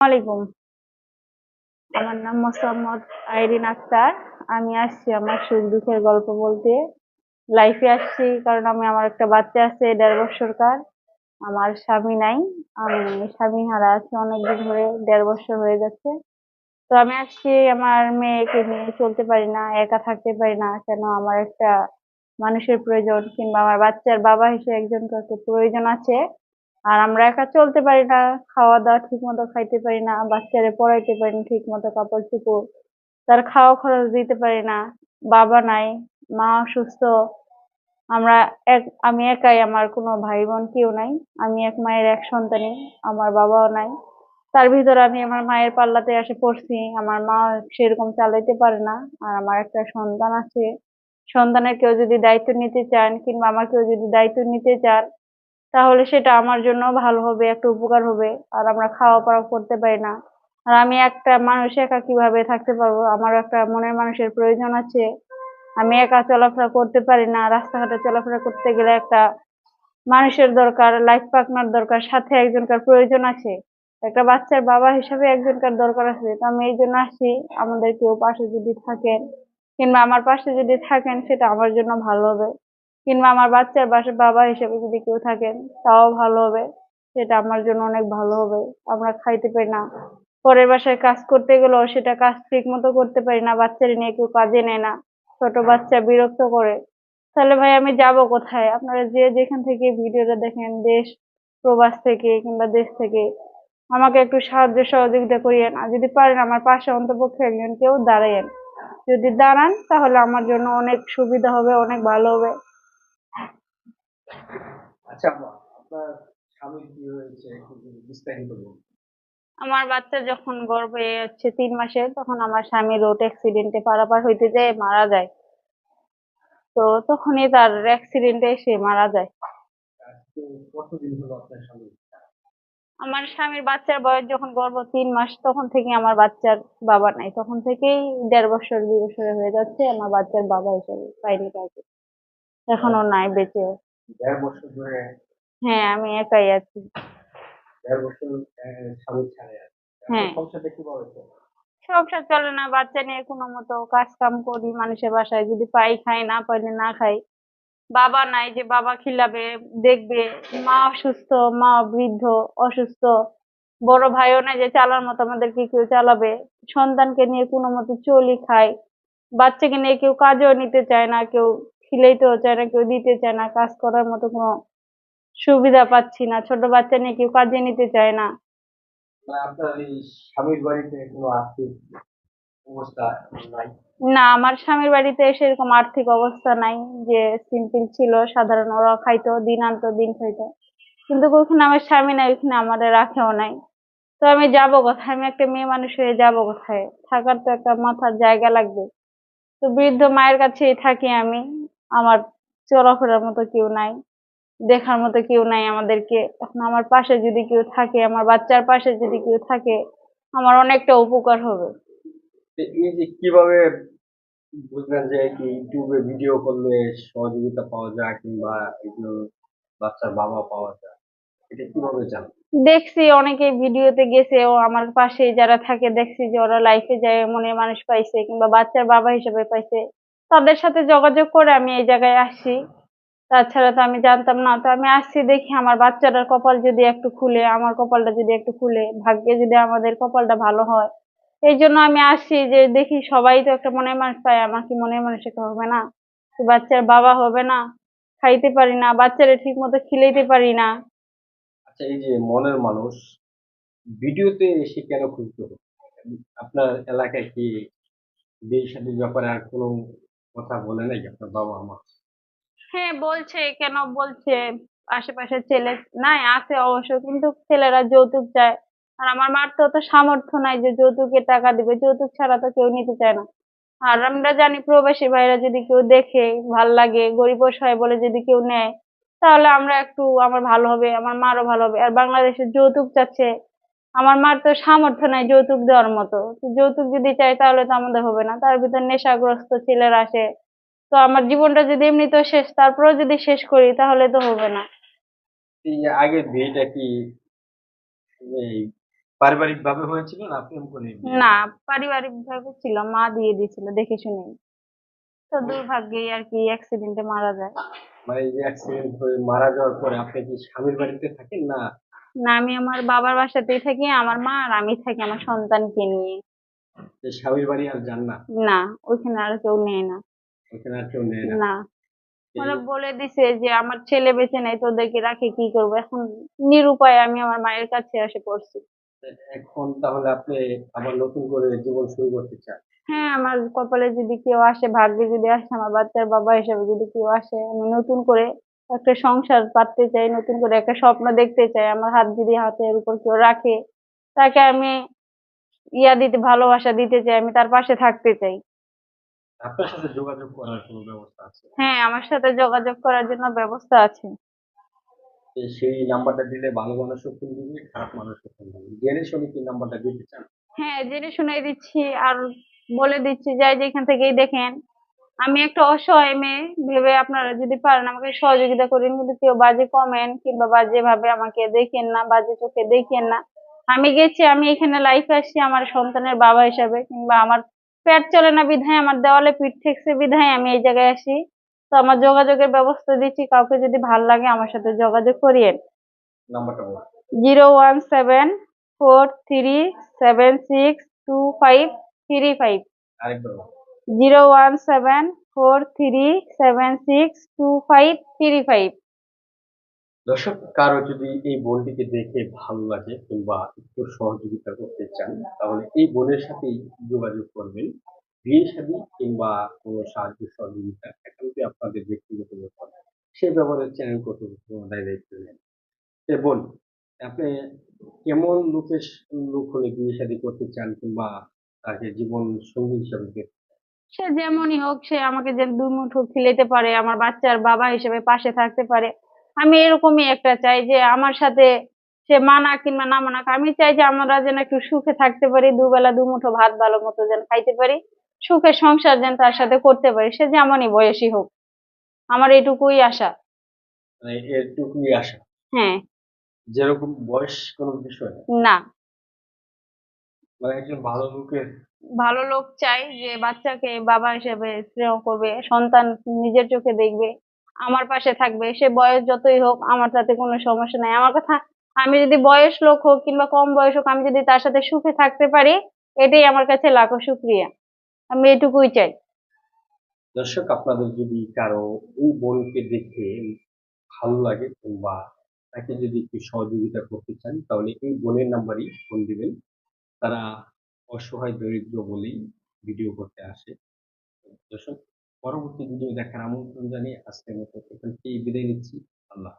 আলাইকুম। আমার নাম মোসাম্মদ আইরিন আক্তার। আমি আসছি আমার সুখ দুঃখের গল্প বলতে। লাইফে আসছি কারণ আমি, আমার একটা বাচ্চা আছে, দেড় বছরকার আমার স্বামী নাই। আমি স্বামী হারা আছি অনেকদিন ধরে, দেড় বছর হয়ে যাচ্ছে তো আমি আসছি আমার মেয়েকে নিয়ে চলতে পারি না, একা থাকতে পারি না। কেন আমার একটা মানুষের প্রয়োজন কিংবা আমার বাচ্চার বাবা হিসেবে একজন প্রয়োজন আছে। আর আমরা একা চলতে পারি না খাওয়া দাওয়া ঠিক মতো খাইতে পারি না, বাচ্চারে পড়াইতে পারি না ঠিক মতো কাপড় চোপড় তার খাওয়া খরচ দিতে পারি না, বাবা নাই, মা অসুস্থ, আমরা এক, আমি একাই, আমার কোনো ভাই বোন কেউ নাই, আমি এক মায়ের এক সন্তানই আমার বাবাও নাই, তার ভিতরে আমি আমার মায়ের পাল্লাতে এসে পড়ছি, আমার মা সেরকম চালাইতে পারে না, আর আমার একটা সন্তান আছে, সন্তানের কেউ যদি দায়িত্ব নিতে চান কিংবা আমার কেউ যদি দায়িত্ব নিতে চান তাহলে সেটা আমার জন্য ভালো হবে, একটা উপকার হবে। আর আমরা খাওয়া পড়া করতে পারি না। আর আমি একটা মানুষ, একা কীভাবে থাকতে পারব? আমার একটা মনের মানুষের প্রয়োজন আছে। আমি একা চলাফেরা করতে পারি না। রাস্তাঘাটে চলাফেরা করতে গেলে একটা মানুষের দরকার লাইফ পার্টনার দরকার, সাথে একজনকার প্রয়োজন আছে। একটা বাচ্চার বাবা হিসাবে একজনকার দরকার আছে। তো আমি এই জন্য আসছি আমাদের কেউ পাশে যদি থাকেন, কিংবা আমার পাশে যদি থাকেন, সেটা আমার জন্য ভালো হবে। কিংবা আমার বাচ্চার বাসা বাবা হিসেবে যদি কেউ থাকেন তাও ভালো হবে। সেটা আমার জন্য অনেক ভালো হবে। আমরা খাইতে পারি না। পরের বাসায় কাজ করতে গেলেও সেটা কাজ ঠিক মতো করতে পারি না। বাচ্চারা নিয়ে কেউ কাজে নেয় না। ছোট বাচ্চা বিরক্ত করে। তাহলে ভাই, আমি যাব কোথায়? আপনারা যে যেখান থেকে ভিডিওটা দেখেন, দেশ, প্রবাস থেকে কিংবা দেশ থেকে, আমাকে একটু সাহায্য সহযোগিতা করিয়েন। আর যদি পারেন, আমার পাশে অন্তপক্ষে একজন কেউ দাঁড়াইয়েন যদি দাঁড়ান, তাহলে আমার জন্য অনেক সুবিধা হবে, অনেক ভালো হবে। আচ্ছা আপনার স্বামীর কি হয়েছে? বিস্তারিত বলুন। আমার বাচ্চা যখন গর্ভে হচ্ছে তিন মাসে তখন আমার স্বামী রোড অ্যাক্সিডেন্টে পারাপার হইতে যেয়ে মারা যায়। তো তখনই তার অ্যাক্সিডেন্টে সে মারা যায়। আমার স্বামীর বাচ্চার বয়স যখন গর্ভ তিন মাস তখন থেকে আমার বাচ্চার বাবা নাই। তখন থেকেই দেড় বছর দুই বছরে হয়ে যাচ্ছে আমার বাচ্চার বাবা হিসেবে পাইনি কাউকে। এখনও নাই বেঁচে দেড় বছর ধরে হ্যাঁ আমি একাই আছি। দেড় বছর স্বামী ছাড়ে হ্যাঁ। সংসারটা কীভাবে চলে? সংসার চলে না বাচ্চা নিয়ে কোনো মতো কাজ কাম করি মানুষের বাসায় যদি পাই খাই না পাইলে না খাই। বাবা নাই যে বাবা খিলাবে দেখবে মা অসুস্থ মা বৃদ্ধ অসুস্থ। বড় ভাইও নাই যে চালার মতো আমাদেরকে কেউ চালাবে। সন্তানকে নিয়ে কোনো মতো চলি খাই। বাচ্চাকে নিয়ে কেউ কাজও নিতে চায় না কেউ খিলাইতেও চায় না কেউ দিতে চায় না কাজ করার মতো কোনো সুবিধা পাচ্ছি না ছোট বাচ্চা নিয়ে কেউ কাজে নিতে চায় না। মানে না আমার স্বামীর বাড়িতে সেরকম আর্থিক অবস্থা নাই যে সিম্পল ছিল সাধারণ ওরা খাইতো দিন আনতো দিন খাইতো। কিন্তু ওখানে আমার স্বামী নাই ওখানে আমাদের রাখেও নাই। তো আমি যাব কোথায়? আমি একটা মেয়ে মানুষ হয়ে যাব কোথায়? থাকার তো একটা মাথার জায়গা লাগবে। তো বৃদ্ধ মায়ের কাছেই থাকি আমি। আমার চলাফেরার মতো কেউ নাই দেখার মতো কেউ নাই আমাদেরকে। এখন আমার পাশে যদি কেউ থাকে আমার বাচ্চার পাশে যদি কেউ থাকে আমার অনেকটা উপকার হবে। এই যে কীভাবে বুঝলেন যে কি ইউটিউবে ভিডিও করলে সহযোগিতা পাওয়া যায় কিংবা বাচ্চার বাবা পাওয়া যায় এটা কীভাবে দেখছি অনেকে ভিডিওতে গেছে ও আমার পাশে যারা থাকে দেখছি যে ওরা লাইফে যায় মনের মানুষ পাইছে কিংবা বাচ্চার বাবা হিসেবে পাইছে। তাদের সাথে যোগাযোগ করে আমি এই জায়গায় আসছি তাছাড়া তো আমি জানতাম না, তো আমি আসছি দেখি আমার বাচ্চাটার কপাল যদি একটু খুলে, আমার কপালটা যদি একটু খুলে, ভাগ্যে যদি আমাদের কপালটা ভালো হয়। এই জন্য আমি আসছি যে দেখি সবাই তো একটা মনের মানুষ পায় আমার কি মনের মানুষ একটা হবে না। বাচ্চার বাবা হবে না, খাইতে পারি না, বাচ্চারা ঠিক মতো খিলাইতে পারি না। আচ্ছা এই যে মনের মানুষ, ভিডিওতে এসে কেন খুঁজতে আপনার এলাকায় কি বিয়ে ব্যাপারে আর কোনো কথা বলে নাই, আপনার বাবা মা। হ্যাঁ বলছে, কেন বলছে? আশেপাশে ছেলে নাই, আছে অবশ্য, কিন্তু ছেলেরা যৌতুক চায়। আর আমার মার তো অত সামর্থ্য নাই যে যৌতুকের টাকা দিবে, যৌতুক ছাড়া তো কেউ নিতে চায় না। আর আমরা জানি প্রবাসী ভাইরা যদি কেউ দেখে, ভালো লাগে, গরিব অসহায় বলে যদি কেউ নেয়, তাহলে আমরা একটু, আমার ভালো হবে, আমার মারও ভালো হবে। আর বাংলাদেশে যৌতুক চাচ্ছে আমার মার তো সামর্থ্য নাই যৌতুক দেওয়ার মতো। যৌতুক যদি চাই তাহলে তো আমাদের হবে না। তার ভিতর নেশাগ্রস্ত ছেলেরা আসে। তো আমার জীবনটা যদি এমনিতেও শেষ তারপরেও যদি শেষ করি তাহলে তো হবে না। আগের বিয়েটা কি পারিবারিক ভাবে হয়েছিল না প্রেম করে না পারিবারিক ভাবে ছিল। মা দিয়ে দিয়েছিল দেখে শুনে। তো দুর্ভাগ্যে আর কি অ্যাক্সিডেন্টে মারা যায়। মানে এই যে অ্যাক্সিডেন্ট হয়ে মারা যাওয়ার পরে আপনি কি স্বামীর বাড়িতে থাকেন না না আমি আমার বাবার বাসাতেই থাকি আমার মা আর আমি থাকি আমার সন্তানকে নিয়ে। স্বামীর বাড়ি আর যান না? না ওইখানে আর কেউ নেয় না। ওখানে আর কেউ নেয় না? না। ওরা বলে দিছে যে আমার ছেলে বেঁচে নাই তোদেরকে রাখে কি করব? এখন নিরুপায় আমি আমার মায়ের কাছে এসে পড়ছি। এখন তাহলে আপনি আবার নতুন করে জীবন শুরু করতে চান? হ্যাঁ আমার কপালে যদি কেউ আসে ভাগ্যে যদি আসে আমার বাচ্চার বাবা হিসেবে যদি কেউ আসে আমি নতুন করে একটা সংসার পাততে চাই নতুন করে একটা স্বপ্ন দেখতে চাই আমার হাত যদি হাতের উপর কেউ রাখে তাকে আমি ইয়া দিতে ভালোবাসা দিতে চাই আমি তার পাশে থাকতে চাই। আপনার সাথে যোগাযোগ করার কোনো ব্যবস্থা আছে? হ্যাঁ আমার সাথে যোগাযোগ করার জন্য ব্যবস্থা আছে। সেই নাম্বারটা দিলে ভালো মানুষও ফোন দিবে খারাপ মানুষও ফোন দিবে জেনে শুনে কি নাম্বারটা দিতে চান? হ্যাঁ জেনে শুনে দিচ্ছি আর বলে দিচ্ছি যাই যেখান থেকেই দেখেন। আমি একটা অসহায় মেয়ে ভেবে আপনারা যদি পারেন আমাকে সহযোগিতা করেন কিন্তু কেউ বাজে কমেন্ট কিংবা বাজে ভাবে আমাকে দেখেন না বাজে চোখে দেখেন না। আমি গেছি আমি এখানে লাইফে আসছি আমার সন্তানের বাবা হিসাবে কিংবা আমার পেট চলে না বিধায় আমার দেওয়ালে পিঠ ঠেকছে বিধায় আমি এই জায়গায় আসি। তো আমার যোগাযোগের ব্যবস্থা দিচ্ছি কাউকে যদি ভালো লাগে আমার সাথে যোগাযোগ করিয়েন। Zero one seven four three seven six two five three five. Zero one seven four three seven six two five three five. দর্শক, কারও যদি এই বোনটিকে দেখে ভালো লাগে কিংবা একটু সহযোগিতা করতে চান, তাহলে এই বোনের সাথেই যোগাযোগ করবেন। বিয়ে শাদী কিংবা কোনো সাহায্য সহযোগিতা একান্তই আপনাদের ব্যক্তিগত ব্যাপার সেই ব্যাপারে চ্যানেল কর্তৃপক্ষ দায়িত্ব নেন বোন, আপনি কেমন লোকের, লোক হলে বিয়ে করতে চান কিংবা তাকে জীবন সঙ্গী হিসাবে সে যেমনই হোক সে আমাকে যে দুই মুঠো খিলাইতে পারে আমার বাচ্চার বাবা হিসেবে পাশে থাকতে পারে। আমি এরকমই একটা চাই যে আমার সাথে সে মানা কিংবা না মানাক আমি চাই যে আমরা যেন একটু সুখে থাকতে পারি দুবেলা দু মুঠো ভাত ভালো মতো যেন খাইতে পারি সুখে সংসার যেন তার সাথে করতে পারি সে যেমনই বয়সী হোক। আমার এটুকুই আশা। মানে এটুকুই আশা? হ্যাঁ। যেরকম বয়স কোনো বিষয় না। মানে একজন ভালো লোকের ভালো লোক চাই যে বাচ্চাকে বাবা হিসেবে স্নেহ করবে সন্তান নিজের চোখে দেখবে আমার পাশে থাকবে সে বয়স যতই হোক আমার তাতে কোনো সমস্যা নাই। আমার কথা আমি যদি বয়স লোক হোক কিংবা কম বয়স হোক আমি যদি তার সাথে সুখে থাকতে পারি এটাই আমার কাছে লাখো শুক্রিয়া। আমি এটুকুই চাই। দর্শক আপনাদের যদি কারও এই বোনকে দেখে ভালো লাগে কিংবা তাকে যদি একটু সহযোগিতা করতে চান তাহলে এই বোনের নাম্বারই ফোন দিবেন। তারা অসহায়, দরিদ্র বলেই ভিডিও করতে আসে দর্শক, পরবর্তী ভিডিও দেখার আমন্ত্রণ জানিয়ে আজকের মতো এখান থেকেই বিদায় নিচ্ছি আল্লাহ।